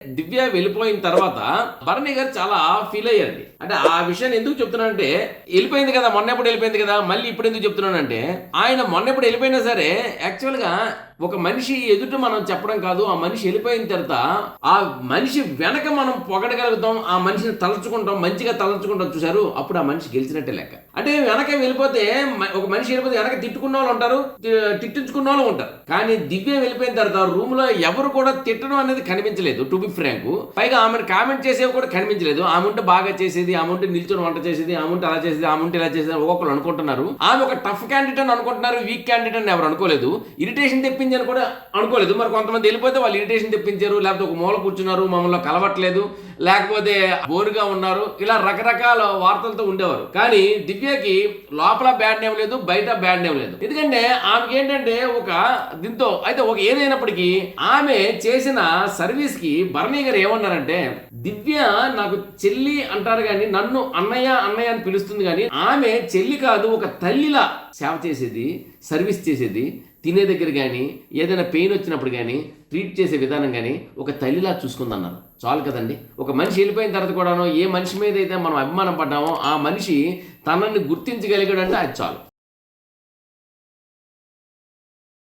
దివ్య వెళ్ళిపోయిన తర్వాత భరణి గారు చాలా ఫీల్ అయ్యారండి. అంటే ఆ విషయాన్ని ఎందుకు చెప్తున్నానంటే వెళ్ళిపోయింది కదా మొన్న ఎప్పుడు వెళ్ళిపోయింది కదా మళ్ళీ ఇప్పుడు ఎందుకు చెప్తున్నానంటే ఆయన మొన్న ఎప్పుడు వెళ్ళిపోయినా సరే యాక్చువల్గా ఒక మనిషి ఎదుట మనం చెప్పడం కాదు ఆ మనిషి వెళ్ళిపోయిన తర్వాత ఆ మనిషి వెనక మనం పొగడగలుగుతాం ఆ మనిషిని తలుచుకుంటాం మంచిగా తలుచుకుంటాం చూసారు అప్పుడు ఆ మనిషి గెలిచినట్టే లెక్క. అంటే వెనక వెళ్ళిపోతే ఒక మనిషి వెళ్ళిపోతే వెనక తిట్టుకున్న వాళ్ళు ఉంటారు తిట్టించుకున్న వాళ్ళు ఉంటారు. కానీ దివ్య వెళ్ళిపోయిన తర్వాత రూమ్లో ఎవరు కూడా తిట్టడం అనేది కనిపించలేదు టు బి ఫ్రాంక్. పైగా ఆమెను కామెంట్ చేసేవి కూడా కనిపించలేదు. ఆమె ఉంటే బాగా చేసేది ఆమె ఉంటే నిల్చొని వంట చేసేది ఆమె ఉంటే అలా చేసేది ఆమె ఉంటే ఇలా చేసేది ఒక్కొక్కరు అనుకుంటున్నారు. ఆమె ఒక టఫ్ క్యాండిడేట్ అని అనుకుంటున్నారు వీక్ క్యాండిడేట్ అని ఎవరు అనుకోలేదు. ఇరిటేషన్ తెప్పించని కూడా అనుకోలేదు. మరి కొంతమంది వెళ్ళిపోతే వాళ్ళు ఇరిటేషన్ తెప్పించారు లేకపోతే ఒక మూల కూర్చున్నారు మమ్మల్ని కలవట్లేదు లేకపోతే బోరుగా ఉన్నారు ఇలా రకరకాల వార్తలతో ఉండేవారు. కానీ దివ్యకి లోపల బ్యాడ్ నేమ్ లేదు బయట బ్యాడ్ నేమ్ లేదు. ఎందుకంటే ఆమెకి ఏంటంటే ఒక దీంతో అయితే ఒక ఏదైనప్పటికీ ఆమె చేసిన సర్వీస్కి భరణి గారు ఏమన్నారంటే దివ్య నాకు చెల్లి అంటారు కానీ నన్ను అన్నయ్య అన్నయ్య అని పిలుస్తుంది కానీ ఆమె చెల్లి కాదు ఒక తల్లిలా సేవ చేసేది సర్వీస్ చేసేది తినే దగ్గర కానీ ఏదైనా పెయిన్ వచ్చినప్పుడు కానీ ట్రీట్ చేసే విధానం కానీ ఒక తల్లిలా చూసుకుందన్నారు. చాలు కదండి. ఒక మనిషి వెళ్ళిపోయిన తర్వాత కూడాను ఏ మనిషి మీద అయితే మనం అభిమానం పడ్డామో ఆ మనిషి తనని గుర్తించగలిగాడంటే అది చాలు.